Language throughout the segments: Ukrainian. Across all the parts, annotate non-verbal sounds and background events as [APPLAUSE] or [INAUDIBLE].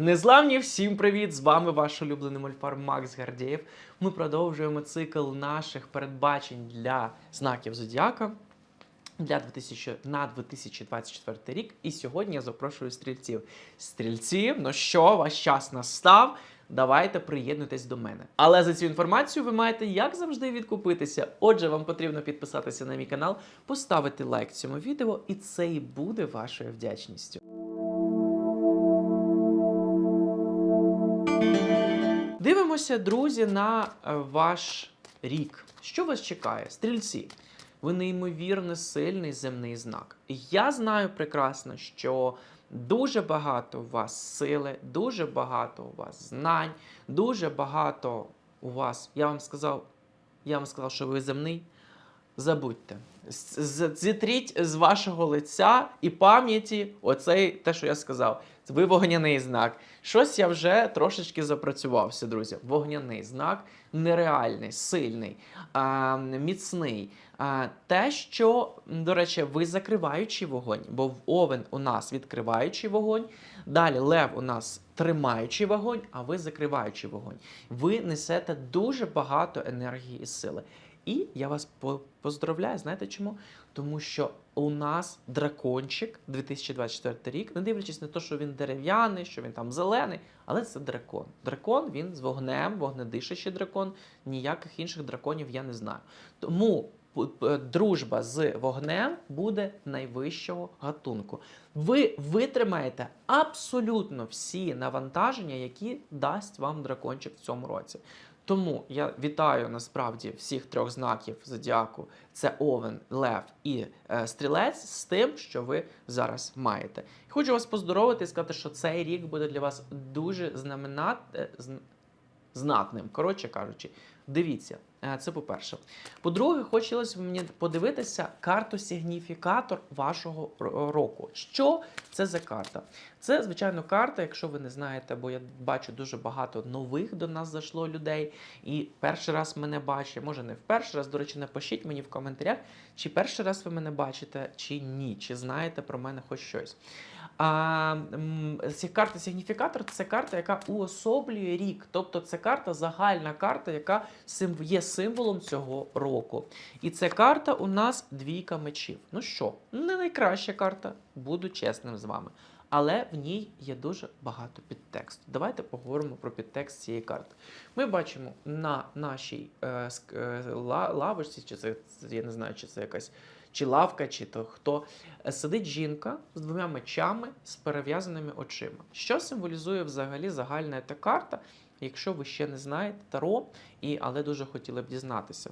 Незламні, всім привіт! З вами ваш улюблений мольфар Макс Гардієв. Ми продовжуємо цикл наших передбачень для знаків Зодіака для 2000, на 2024 рік. І сьогодні я запрошую стрільців. Стрільці, ну що, ваш час настав. Давайте приєднуйтесь до мене. Але за цю інформацію ви маєте, як завжди, відкупитися. Отже, вам потрібно підписатися на мій канал, поставити лайк цьому відео, і це і буде вашою вдячністю. Дивимося, друзі, на е, ваш рік. Що вас чекає? Стрільці. Ви неймовірно сильний земний знак. Я знаю прекрасно, що дуже багато у вас сили, дуже багато у вас знань, дуже багато у вас. Я вам сказав, я вам сказав, що ви земний. Забудьте. Зітріть з вашого лиця і пам'яті оцей те, що я сказав. Ви вогняний знак. Щось я вже трошечки запрацювався, друзі. Вогняний знак нереальний, сильний, а, міцний. А, те, що, до речі, ви закриваючий вогонь, бо в овен у нас відкриваючий вогонь, далі лев у нас тримаючий вогонь, а ви закриваючий вогонь. Ви несете дуже багато енергії і сили. І я вас поздравляю, знаєте чому? Тому що у нас дракончик 2024 рік, не дивлячись на те, що він дерев'яний, що він там зелений, але це дракон. Дракон він з вогнем, вогнедишачий дракон. Ніяких інших драконів я не знаю. Тому дружба з вогнем буде найвищого гатунку. Ви витримаєте абсолютно всі навантаження, які дасть вам дракончик в цьому році. Тому я вітаю насправді всіх трьох знаків зодіаку: це Овен, Лев і е, Стрілець з тим, що ви зараз маєте. Хочу вас поздоровити і сказати, що цей рік буде для вас дуже знаменат, е, зн- знатним. Коротше кажучи, дивіться, це по-перше. По-друге, хотілося б мені подивитися карту сигніфікатор вашого року. Що це за карта? Це, звичайно, карта, якщо ви не знаєте, бо я бачу дуже багато нових до нас зайшло людей, і перший раз мене бачить, може не в перший раз, до речі, напишіть мені в коментарях, чи перший раз ви мене бачите, чи ні, чи знаєте про мене хоч щось. А, карта сигніфікатор це карта, яка уособлює рік. Тобто це карта, загальна карта, яка є символом цього року. І ця карта у нас двійка мечів. Ну що, не найкраща карта, буду чесним з вами. Але в ній є дуже багато підтексту. Давайте поговоримо про підтекст цієї карти. Ми бачимо на нашій е, е, лавочці, чи це це, я не знаю, чи це якась чи лавка, чи то хто е, сидить жінка з двома мечами з перев'язаними очима. Що символізує взагалі загальна та карта, якщо ви ще не знаєте Таро, і, але дуже хотіли б дізнатися.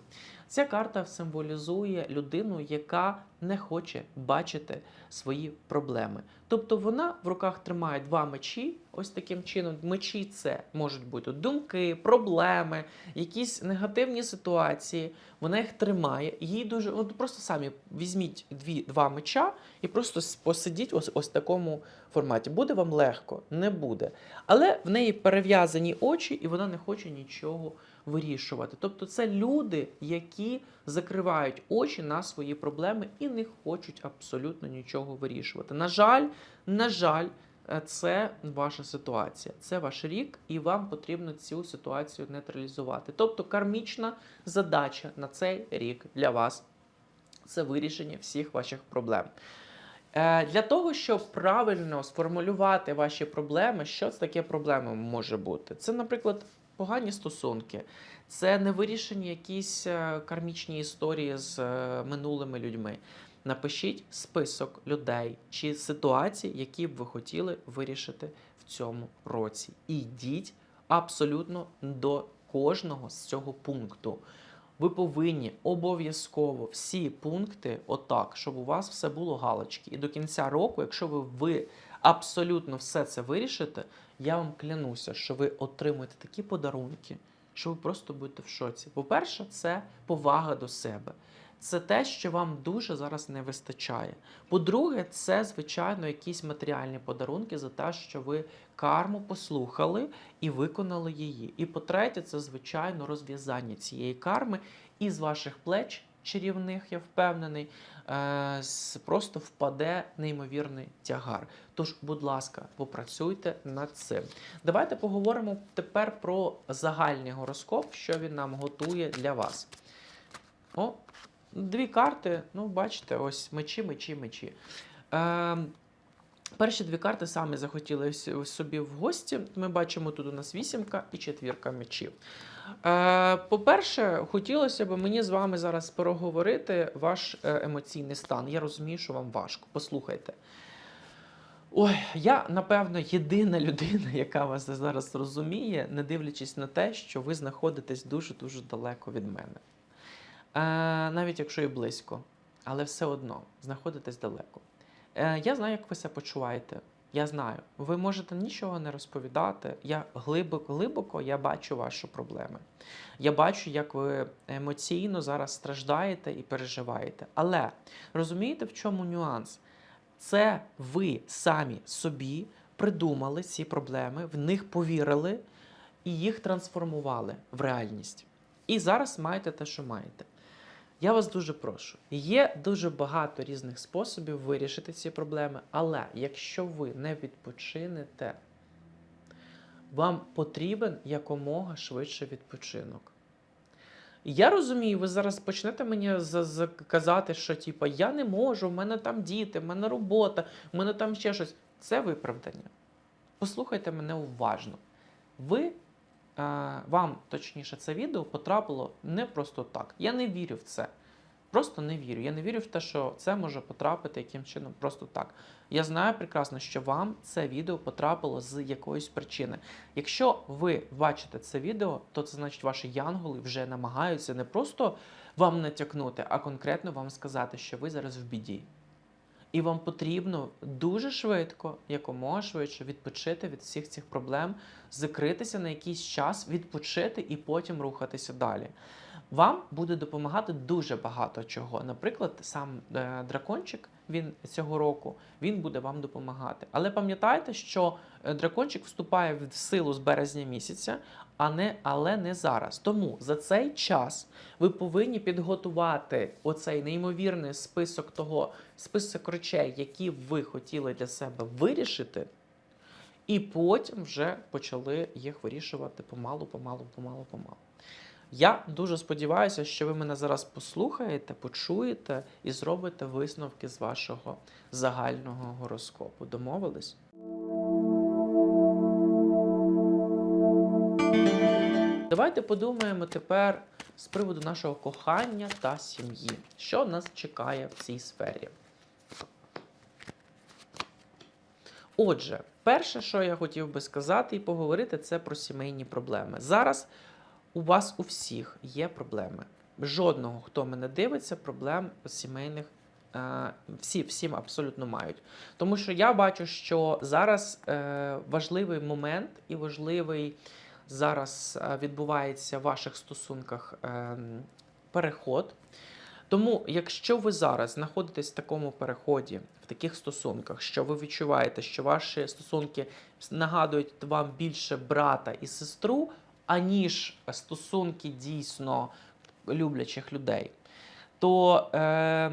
Ця карта символізує людину, яка не хоче бачити свої проблеми. Тобто вона в руках тримає два мечі. Ось таким чином, мечі це можуть бути думки, проблеми, якісь негативні ситуації. Вона їх тримає. Їй дуже от просто самі візьміть дві два меча і просто посидіть ось ось такому форматі. Буде вам легко, не буде. Але в неї перев'язані очі, і вона не хоче нічого вирішувати. Тобто, це люди, які закривають очі на свої проблеми і не хочуть абсолютно нічого вирішувати. На жаль, на жаль. е, Це ваша ситуація, це ваш рік, і вам потрібно цю ситуацію нейтралізувати. Тобто кармічна задача на цей рік для вас це вирішення всіх ваших проблем. Е, Для того, щоб правильно сформулювати ваші проблеми, що це таке проблема може бути? Це, наприклад, погані стосунки, це невирішені якісь е, кармічні історії з е, минулими людьми. Напишіть список людей чи ситуацій, які б ви хотіли вирішити в цьому році. І йдіть абсолютно до кожного з цього пункту. Ви повинні обов'язково всі пункти, отак, щоб у вас все було галочки. І до кінця року, якщо ви, ви абсолютно все це вирішите, я вам клянуся, що ви отримуєте такі подарунки, що ви просто будете в шоці. По-перше, це повага до себе. Це те, що вам дуже зараз не вистачає. По-друге, це, звичайно, якісь матеріальні подарунки за те, що ви карму послухали і виконали її. І по-третє, це, звичайно, розв'язання цієї карми і з ваших плеч чарівних, я впевнений, е, просто впаде неймовірний тягар. Тож, будь ласка, попрацюйте над цим. Давайте поговоримо тепер про загальний гороскоп, що він нам готує для вас. О, дві карти. Ну, бачите, ось мечі, мечі, мечі. Е, перші дві карти самі захотіли собі в гості. Ми бачимо тут у нас вісімка і четвірка мечів. Е, по-перше, хотілося б мені з вами зараз переговорити ваш е, емоційний стан. Я розумію, що вам важко. Послухайте. Ой, я напевно єдина людина, яка вас зараз розуміє, не дивлячись на те, що ви знаходитесь дуже-дуже далеко від мене. Е, навіть якщо і близько, але все одно знаходитесь далеко. Е, я знаю, як ви себе почуваєте. Я знаю, ви можете нічого не розповідати. Я глибоко, глибоко я бачу ваші проблеми. Я бачу, як ви емоційно зараз страждаєте і переживаєте. Але розумієте, в чому нюанс? Це ви самі собі придумали ці проблеми, в них повірили і їх трансформували в реальність. І зараз маєте те, що маєте. Я вас дуже прошу. Є дуже багато різних способів вирішити ці проблеми, але якщо ви не відпочинете, вам потрібен якомога швидше відпочинок. Я розумію, ви зараз почнете мені за- за- казати, що типа я не можу, в мене там діти, в мене робота, в мене там ще щось. Це виправдання. Послухайте мене уважно. Ви, вам, точніше, це відео потрапило не просто так. Я не вірю в це. Просто не вірю. Я не вірю в те, що це може потрапити яким чином просто так. Я знаю прекрасно, що вам це відео потрапило з якоїсь причини. Якщо ви бачите це відео, то це значить ваші янголи вже намагаються не просто вам натякнути, а конкретно вам сказати, що ви зараз в біді. І вам потрібно дуже швидко, якомога швидше відпочити від всіх цих проблем, закритися на якийсь час, відпочити і потім рухатися далі. Вам буде допомагати дуже багато чого. Наприклад, сам е, дракончик він цього року він буде вам допомагати. Але пам'ятайте, що е, дракончик вступає в силу з березня місяця, а не але не зараз. Тому за цей час ви повинні підготувати оцей неймовірний список того, список речей, які ви хотіли для себе вирішити, і потім вже почали їх вирішувати помалу, помалу, помалу, помалу. Я дуже сподіваюся, що ви мене зараз послухаєте, почуєте і зробите висновки з вашого загального гороскопу. Домовились? Давайте подумаємо тепер з приводу нашого кохання та сім'ї. Що нас чекає в цій сфері? Отже, перше, що я хотів би сказати і поговорити, це про сімейні проблеми. Зараз у вас у всіх є проблеми. Жодного, хто мене дивиться, проблем сімейних е, всі, всім абсолютно мають. Тому що я бачу, що зараз е, важливий момент і важливий зараз е, відбувається в ваших стосунках переход. Тому, якщо ви зараз знаходитесь в такому переході, в таких стосунках, що ви відчуваєте, що ваші стосунки нагадують вам більше брата і сестру, аніж стосунки дійсно люблячих людей, то е,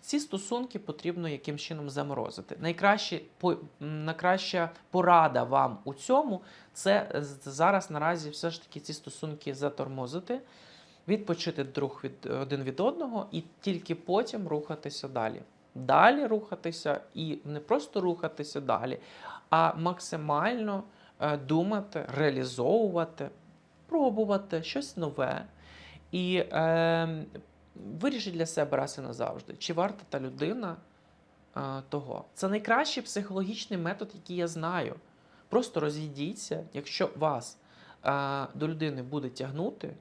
ці стосунки потрібно яким чином заморозити. Найкраще, по, найкраща порада вам у цьому це зараз наразі все ж таки ці стосунки затормозити, відпочити друг від один від одного і тільки потім рухатися далі. Далі рухатися і не просто рухатися далі, а максимально е, думати, реалізовувати, пробувати щось нове. І е, вирішіть для себе раз і назавжди, чи варта та людина е, того. Це найкращий психологічний метод, який я знаю. Просто розійдіться, якщо вас е, до людини буде тягнути,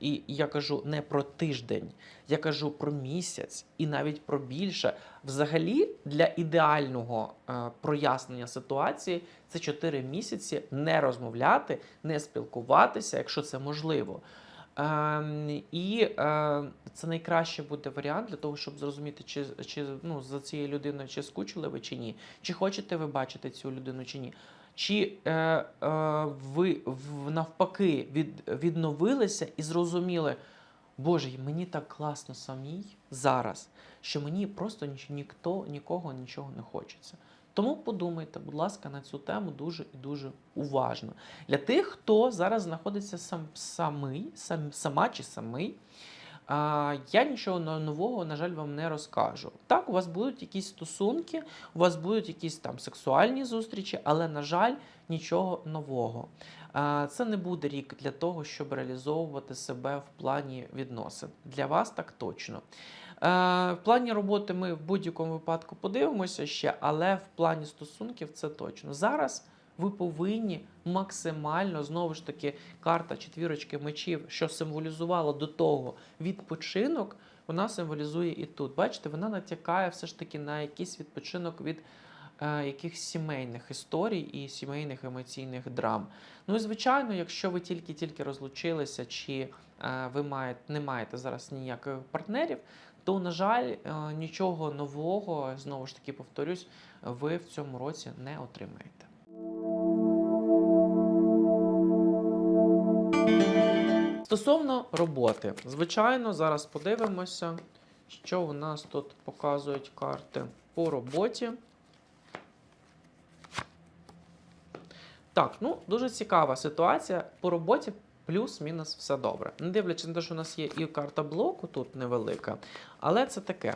і я кажу не про тиждень, я кажу про місяць і навіть про більше. Взагалі, для ідеального е, прояснення ситуації це 4 місяці не розмовляти, не спілкуватися, якщо це можливо. Ем, і е, це найкращий буде варіант для того, щоб зрозуміти, чи, чи ну, за цією людиною чи скучили ви чи ні, чи хочете ви бачити цю людину чи ні. Чи е, е, ви навпаки від, відновилися і зрозуміли, Боже, мені так класно самій зараз, що мені просто ніч- ніхто, нікого нічого не хочеться. Тому подумайте, будь ласка, на цю тему дуже і дуже уважно. Для тих, хто зараз знаходиться сам, самий, сам, сама чи самий, я нічого нового, на жаль, вам не розкажу. Так, у вас будуть якісь стосунки, у вас будуть якісь там сексуальні зустрічі, але, на жаль, нічого нового. Це не буде рік для того, щоб реалізовувати себе в плані відносин. Для вас так точно. В плані роботи ми в будь-якому випадку подивимося ще, але в плані стосунків це точно. Зараз ви повинні максимально знову ж таки карта четвірочки мечів, що символізувала до того відпочинок, вона символізує і тут. Бачите, вона натякає все ж таки на якийсь відпочинок від е, якихось сімейних історій і сімейних емоційних драм. Ну і звичайно, якщо ви тільки-тільки розлучилися, чи е, ви маєте, не маєте зараз ніяких партнерів, то, на жаль, е, нічого нового, знову ж таки повторюсь, ви в цьому році не отримаєте. Стосовно роботи, звичайно, зараз подивимося, що у нас тут показують карти по роботі. Так, ну дуже цікава ситуація. По роботі плюс-мінус все добре. Не дивлячись на те, що у нас є і карта блоку тут невелика, але це таке.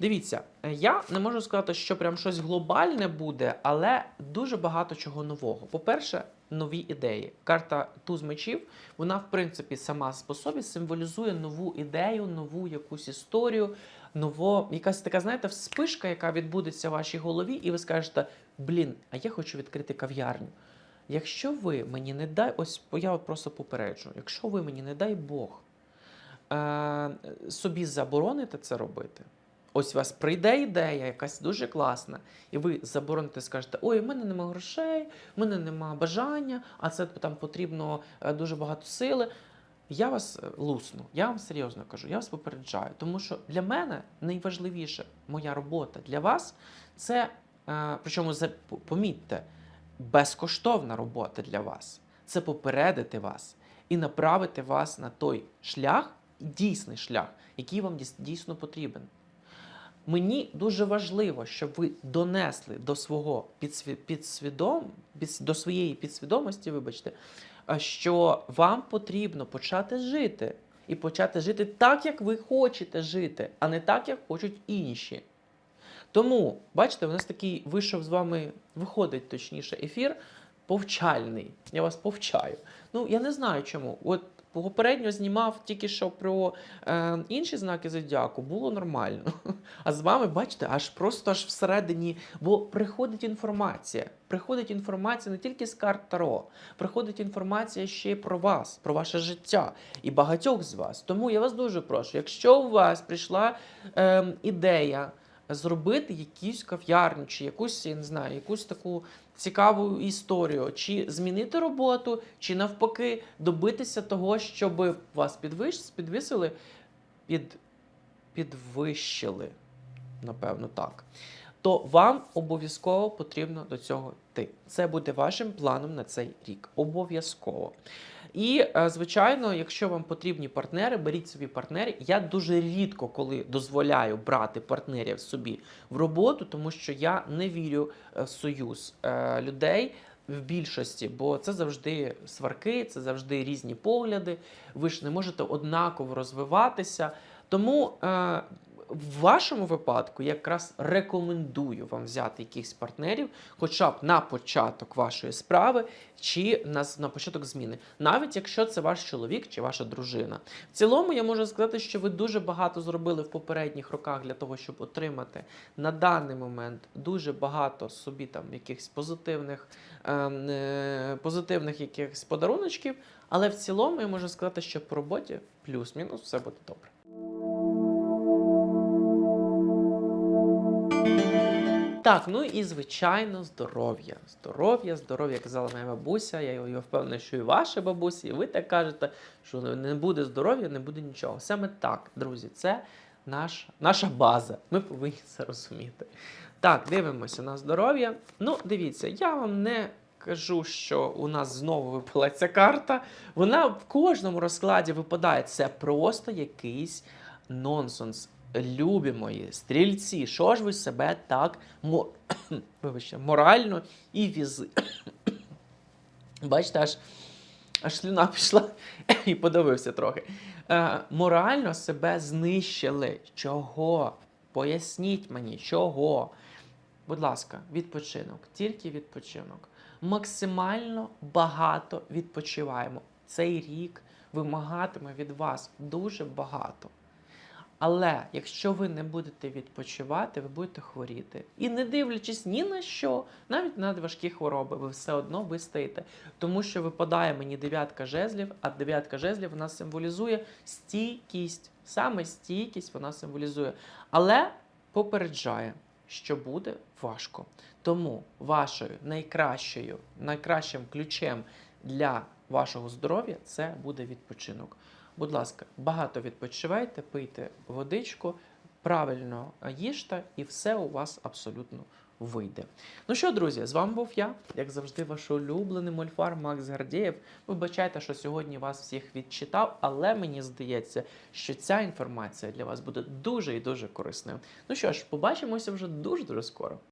Дивіться, я не можу сказати, що прям щось глобальне буде, але дуже багато чого нового. По-перше, нові ідеї. Карта туз мечів, вона, в принципі, сама по собі символізує нову ідею, нову якусь історію, ново, якась така, знаєте, вспишка, яка відбудеться в вашій голові, і ви скажете: блін, а я хочу відкрити кав'ярню. Якщо ви мені не дай, ось я просто попереджу, якщо ви мені не дай Бог е, собі забороните це робити, ось у вас прийде ідея, якась дуже класна, і ви забороните, скажете, ой, в мене немає грошей, в мене немає бажання, а це там потрібно е, дуже багато сили. Я вас е, лусну, я вам серйозно кажу, я вас попереджаю, тому що для мене найважливіше моя робота для вас це, е, причому помітьте, безкоштовна робота для вас. Це попередити вас і направити вас на той шлях, дійсний шлях, який вам дійсно потрібен. Мені дуже важливо, щоб ви донесли до свого підсві- підсвідом, під- до своєї підсвідомості, вибачте, що вам потрібно почати жити. І почати жити так, як ви хочете жити, а не так, як хочуть інші. Тому, бачите, у нас такий вийшов з вами, виходить точніше, ефір повчальний. Я вас повчаю. Ну, я не знаю чому. От попередньо знімав тільки що про е, інші знаки зодіаку, було нормально. А з вами, бачите, аж просто аж всередині, бо приходить інформація. Приходить інформація не тільки з карт Таро, приходить інформація ще й про вас, про ваше життя і багатьох з вас. Тому я вас дуже прошу, якщо у вас прийшла е, ідея зробити якусь кав'ярню, чи якусь, я не знаю, якусь таку цікаву історію, чи змінити роботу, чи навпаки добитися того, щоб вас підвищ, підвисили, під, підвищили, напевно, так. То вам обов'язково потрібно до цього йти. Це буде вашим планом на цей рік. Обов'язково. І, е, звичайно, якщо вам потрібні партнери, беріть собі партнерів. Я дуже рідко коли дозволяю брати партнерів собі в роботу, тому що я не вірю е, в союз е, людей. В більшості, бо це завжди сварки, це завжди різні погляди. Ви ж не можете однаково розвиватися. Тому е, в вашому випадку я якраз рекомендую вам взяти якихось партнерів, хоча б на початок вашої справи, чи на, на початок зміни, навіть якщо це ваш чоловік чи ваша дружина. В цілому я можу сказати, що ви дуже багато зробили в попередніх роках для того, щоб отримати на даний момент дуже багато собі там якихось позитивних, ем, е, позитивних якихось подаруночків. Але в цілому я можу сказати, що по роботі плюс-мінус все буде добре. Так, ну і звичайно, здоров'я. Здоров'я, здоров'я казала моя бабуся. Я, я впевнений, що і ваша бабуся, і ви так кажете, що не буде здоров'я, не буде нічого. Саме так, друзі, це наш, наша база. Ми повинні це розуміти. Так, дивимося на здоров'я. Ну, дивіться, я вам не кажу, що у нас знову випала ця карта. Вона в кожному розкладі випадає. Це просто якийсь нонсенс. Любі мої, стрільці, що ж ви себе так [COUGHS] вибачте, морально і візи. [COUGHS] Бачите, аж, аж слюна пішла [COUGHS] і подивився трохи. Е, морально себе знищили. Чого? Поясніть мені, чого? Будь ласка, відпочинок, тільки відпочинок. Максимально багато відпочиваємо. Цей рік вимагатиме від вас дуже багато. Але якщо ви не будете відпочивати, ви будете хворіти. І не дивлячись ні на що, навіть на важкі хвороби, ви все одно вистоїте. Тому що випадає мені дев'ятка жезлів, а дев'ятка жезлів вона символізує стійкість. Саме стійкість вона символізує. Але попереджає, що буде важко. Тому вашою найкращою, найкращим ключем для вашого здоров'я це буде відпочинок. Будь ласка, багато відпочивайте, пийте водичку, правильно їжте, і все у вас абсолютно вийде. Ну що, друзі, з вами був я, як завжди, ваш улюблений мольфар Макс Гардієв. Вибачайте, що сьогодні вас всіх відчитав, але мені здається, що ця інформація для вас буде дуже і дуже корисною. Ну що ж, побачимося вже дуже дуже скоро.